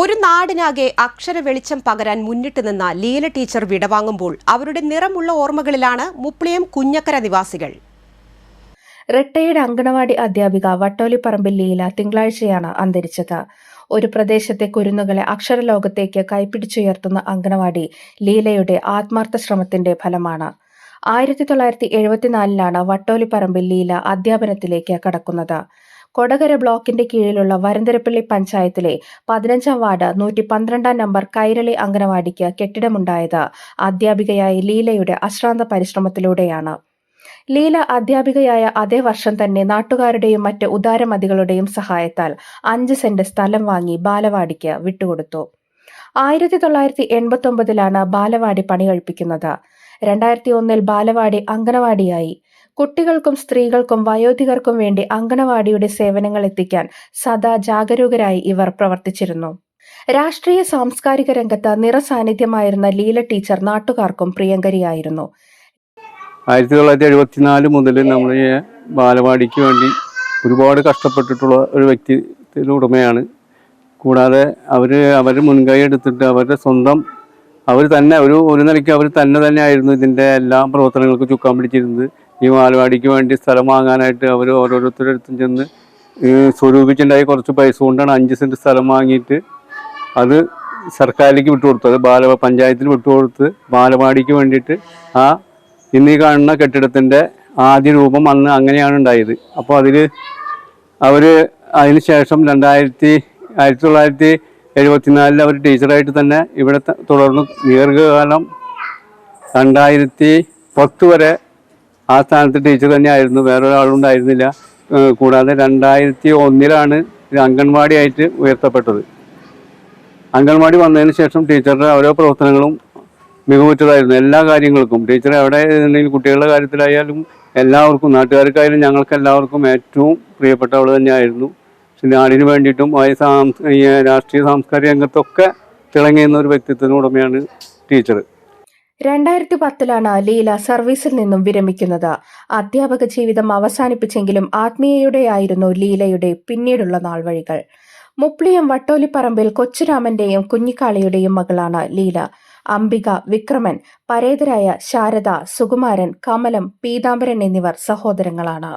ഒരു നാടിനാകെ അക്ഷര വെളിച്ചം പകരാൻ മുന്നിട്ട് നിന്ന ലീല ടീച്ചർ വിടവാങ്ങുമ്പോൾ അവരുടെ നിറമുള്ള ഓർമ്മകളിലാണ് മുപ്ലിയം കുഞ്ഞക്കര നിവാസികൾ. റിട്ടയേർഡ് അങ്കണവാടി അധ്യാപിക വട്ടോലിപ്പറമ്പിൽ ലീല തിങ്കളാഴ്ചയാണ് അന്തരിച്ചത്. ഒരു പ്രദേശത്തെ കുരുന്നുകളെ അക്ഷരലോകത്തേക്ക് കൈപ്പിടിച്ചുയർത്തുന്ന അങ്കണവാടി ലീലയുടെ ആത്മാർത്ഥ ശ്രമത്തിന്റെ ഫലമാണ്. ആയിരത്തി തൊള്ളായിരത്തി എഴുപത്തിനാലിലാണ് വട്ടോലിപ്പറമ്പിൽ ലീല അധ്യാപനത്തിലേക്ക് കടക്കുന്നത്. കൊടകര ബ്ലോക്കിന്റെ കീഴിലുള്ള വരന്തരപ്പള്ളി പഞ്ചായത്തിലെ പതിനഞ്ചാം വാർഡ് നൂറ്റി പന്ത്രണ്ടാം നമ്പർ കൈരളി അംഗനവാടിക്ക് കെട്ടിടമുണ്ടായത് അധ്യാപികയായ ലീലയുടെ അശ്രാന്ത പരിശ്രമത്തിലൂടെയാണ്. ലീല അധ്യാപികയായ അതേ വർഷം തന്നെ നാട്ടുകാരുടെയും മറ്റ് ഉദാരമതികളുടെയും സഹായത്താൽ അഞ്ച് സെന്റ് സ്ഥലം വാങ്ങി ബാലവാടിക്ക് വിട്ടുകൊടുത്തു. ആയിരത്തി തൊള്ളായിരത്തി എൺപത്തി ഒമ്പതിലാണ് ബാലവാടി പണി കഴിപ്പിക്കുന്നത് രണ്ടായിരത്തി ഒന്നിൽ ബാലവാടി അങ്കണവാടിയായി കുട്ടികൾക്കും സ്ത്രീകൾക്കും വയോധികർക്കും വേണ്ടി അങ്കണവാടിയുടെ സേവനങ്ങൾ എത്തിക്കാൻ സദാ ജാഗരൂകരായി ഇവർ പ്രവർത്തിച്ചിരുന്നു. രാഷ്ട്രീയ സാംസ്കാരിക രംഗത്ത് നിറസാന്നിധ്യമായിരുന്ന ലീല ടീച്ചർ നാട്ടുകാർക്കും പ്രിയങ്കരിയായിരുന്നു. ആയിരത്തി തൊള്ളായിരത്തി എഴുപത്തിനാല് മുതൽ നമ്മൾ ബാലവാടിക്ക് വേണ്ടി ഒരുപാട് കഷ്ടപ്പെട്ടിട്ടുള്ള ഒരു വ്യക്തിയുടെ ഉടമയാണ്. കൂടാതെ അവർ അവർ മുൻകൈ എടുത്തിട്ട് അവരുടെ സ്വന്തം അവർ തന്നെ ഒരു ഒരു നിലയ്ക്ക് അവർ തന്നെ തന്നെ ആയിരുന്നു ഇതിന്റെ എല്ലാ പ്രവർത്തനങ്ങൾക്കും ചുക്കാൻ പിടിച്ചിരുന്നത്. ഈ ബാലവാടിക്ക് വേണ്ടി സ്ഥലം വാങ്ങാനായിട്ട് അവർ ഓരോരുത്തരടുത്തും ചെന്ന് സ്വരൂപിച്ചുണ്ടായി കുറച്ച് പൈസ കൊണ്ടാണ് അഞ്ച് സെന്റ് സ്ഥലം വാങ്ങിയിട്ട് അത് സർക്കാരിലേക്ക് വിട്ടുകൊടുത്തു അത് ബാല പഞ്ചായത്തിന് വിട്ടുകൊടുത്ത് ബാലവാടിക്ക് വേണ്ടിയിട്ട് ആ ഇന്ന് കാണുന്ന കെട്ടിടത്തിന്റെ ആദ്യ രൂപം അന്ന് അങ്ങനെയാണ് ഉണ്ടായത്. അപ്പോൾ അതിൽ അവർ അതിന് ശേഷം രണ്ടായിരത്തി ആയിരത്തി തൊള്ളായിരത്തി എഴുപത്തിനാലിൽ അവർ ടീച്ചറായിട്ട് തന്നെ ഇവിടെ തുടർന്നു ദീർഘകാലം രണ്ടായിരത്തി പത്ത് വരെ ആ സ്ഥാനത്ത് ടീച്ചർ തന്നെയായിരുന്നു. വേറൊരാളുണ്ടായിരുന്നില്ല. കൂടാതെ രണ്ടായിരത്തി ഒന്നിലാണ് ഇത് അംഗൻവാടി ആയിട്ട് ഉയർത്തപ്പെട്ടത്. അംഗൻവാടി വന്നതിന് ശേഷം ടീച്ചറുടെ ഓരോ പ്രവർത്തനങ്ങളും മികവുറ്റതായിരുന്നു. എല്ലാ കാര്യങ്ങൾക്കും. ടീച്ചർ എവിടെ ഉണ്ടെങ്കിലും കുട്ടികളുടെ കാര്യത്തിലായാലും എല്ലാവർക്കും നാട്ടുകാർക്കായാലും ഞങ്ങൾക്ക് എല്ലാവർക്കും ഏറ്റവും പ്രിയപ്പെട്ട പ്രിയപ്പെട്ടവൾ തന്നെയായിരുന്നു. പക്ഷെ നാടിന് വേണ്ടിയിട്ടും ആ സാം- രാഷ്ട്രീയ സാംസ്കാരിക രംഗത്തൊക്കെ തിളങ്ങിയുന്ന ഒരു വ്യക്തിത്വത്തിന് ഉടമയാണ് ടീച്ചർ രണ്ടായിരത്തി പത്തിലാണ് ലീല സർവീസിൽ നിന്നും വിരമിക്കുന്നത്. അധ്യാപക ജീവിതം അവസാനിപ്പിച്ചെങ്കിലും ആത്മീയയുടെയായിരുന്നു ലീലയുടെ പിന്നീടുള്ള നാൾവഴികൾ. മുപ്ലിയം വട്ടോലിപ്പറമ്പിൽ കൊച്ചുരാമന്റെയും കുഞ്ഞിക്കാളിയുടെയും മകളാണ് ലീല. അംബിക വിക്രമൻ പരേതരായ ശാരദ സുകുമാരൻ കമലം പീതാംബരൻ എന്നിവർ സഹോദരങ്ങളാണ്.